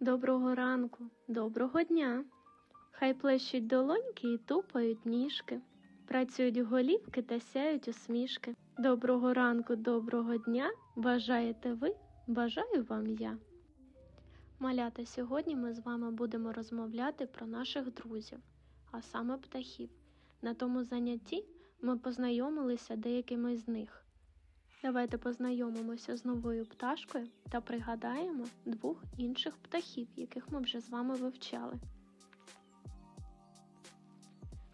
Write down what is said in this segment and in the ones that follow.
Доброго ранку, доброго дня. Хай плещуть долоньки і тупають ніжки, працюють голівки та сяють усмішки. Доброго ранку, доброго дня. Бажаєте ви, бажаю вам я. Малята, сьогодні ми з вами будемо розмовляти про наших друзів, а саме птахів. На тому занятті ми познайомилися деякими з них. Давайте познайомимося з новою пташкою та пригадаємо двох інших птахів, яких ми вже з вами вивчали.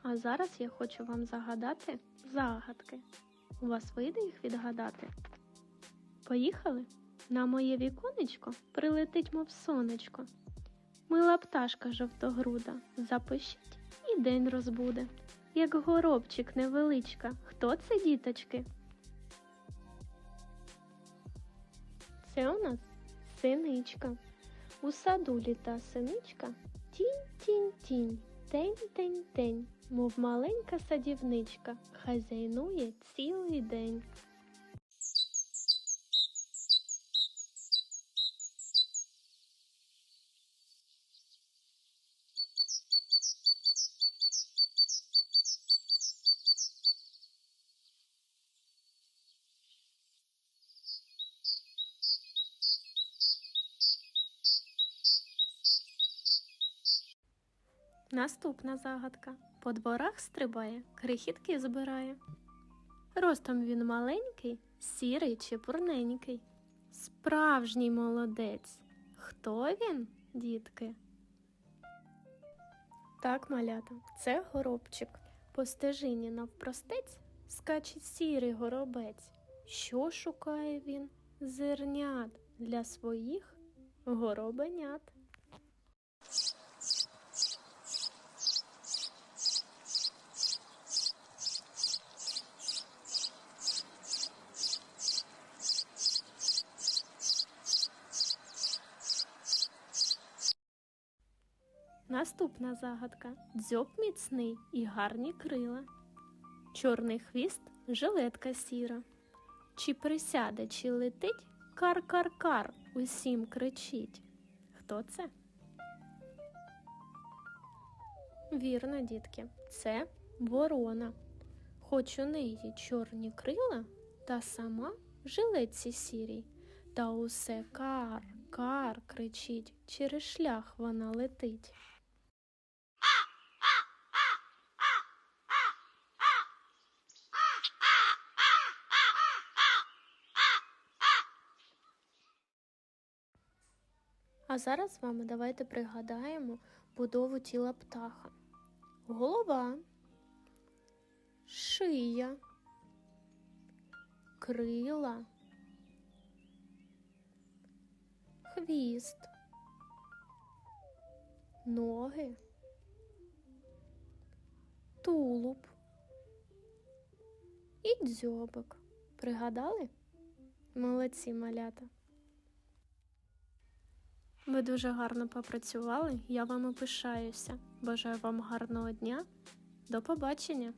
А зараз я хочу вам загадати загадки. У вас вийде їх відгадати? Поїхали? На моє віконечко прилетить, мов сонечко. Мила пташка жовтогруда, запишіть і день розбуде. Як горобчик невеличка. Хто це, діточки? Це у нас синичка. У саду літа синичка. Тінь-тінь-тінь, тень-тень-тень, мов маленька садівничка, хазяйнує цілий день. Наступна загадка. По дворах стрибає, крихітки збирає. Ростом він маленький, сірий чи пурненький. Справжній молодець. Хто він, дітки? Так, малята, це горобчик. По стежині навпростець скаче сірий горобець. Що шукає він? Зернят для своїх горобенят. Наступна загадка. Дзьоб міцний і гарні крила. Чорний хвіст жилетка сіра. Чи присяде, чи летить, кар-кар-кар усім кричить. Хто це? Вірно, дітки, це ворона. Хоч у неї чорні крила, та сама жилетці сірій. Та усе кар, кар кричить, через шлях вона летить. А зараз з вами давайте пригадаємо будову тіла птаха. Голова, шия, крила, хвіст, ноги, тулуб і дзьобик. Пригадали? Молодці малята. Ви дуже гарно попрацювали. Я вами пишаюся. Бажаю вам гарного дня. До побачення!